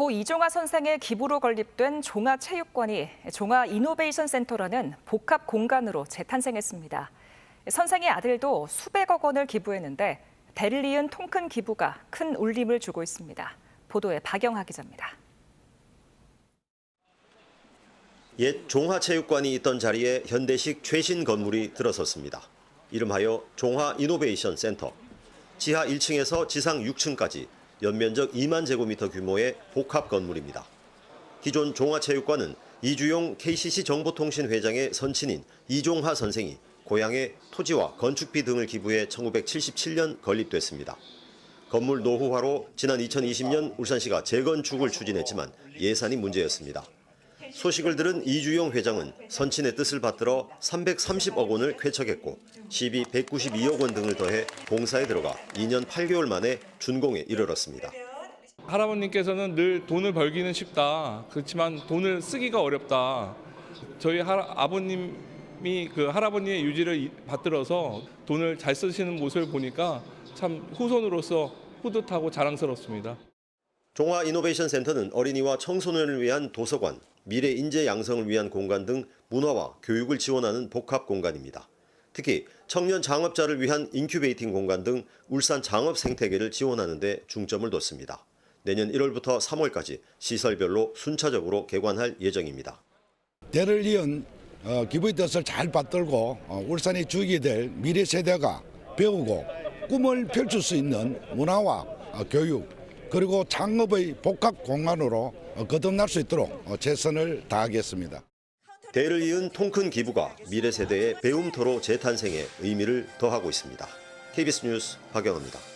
고 이종화 선생의 기부로 건립된 종아체육관이 종아 이노베이션 센터라는 복합 공간으로 재탄생했습니다. 선생의 아들도 수백억 원을 기부했는데 대를 이은 통큰 기부가 큰 울림을 주고 있습니다. 보도에 박영하 기자입니다. 옛 종화체육관이 있던 자리에 현대식 최신 건물이 들어섰습니다. 이름하여 종화 이노베이션 센터. 지하 1층에서 지상 6층까지 연면적 2만 제곱미터 규모의 복합 건물입니다. 기존 종화체육관은 이주용 KCC 정보통신 회장의 선친인 이종하 선생이 고향에 토지와 건축비 등을 기부해 1977년 건립됐습니다. 건물 노후화로 지난 2020년 울산시가 재건축을 추진했지만 예산이 문제였습니다. 소식을 들은 이주용 회장은 선친의 뜻을 받들어 330억 원을 쾌척했고 시비 192억 원 등을 더해 공사에 들어가 2년 8개월 만에 준공에 이르렀습니다. 할아버님께서는 늘 돈을 벌기는 쉽다. 그렇지만 돈을 쓰기가 어렵다. 저희 할 아버님이 그 할아버님의 유지를 이- 받들어서 돈을 잘 쓰시는 모습을 보니까 참 후손으로서 뿌듯하고 자랑스럽습니다. 종화 이노베이션 센터는 어린이와 청소년을 위한 도서관, 미래 인재 양성을 위한 공간 등 문화와 교육을 지원하는 복합 공간입니다. 특히 청년 창업자를 위한 인큐베이팅 공간 등 울산 창업 생태계를 지원하는 데 중점을 뒀습니다. 내년 1월부터 3월까지 시설별로 순차적으로 개관할 예정입니다. 대를 이은 어, 기부의 뜻을 잘 받들고 어, 울산의 주역이 될 미래 세대가 배우고 꿈을 펼칠 수 있는 문화와 어, 교육 그리고 창업의 복합 공간으로 어, 거듭날 수 있도록 어, 최선을 다하겠습니다. 대를 이은 통큰 기부가 미래 세대의 배움터로 재탄생에 의미를 더하고 있습니다. KBS 뉴스 박영호입니다.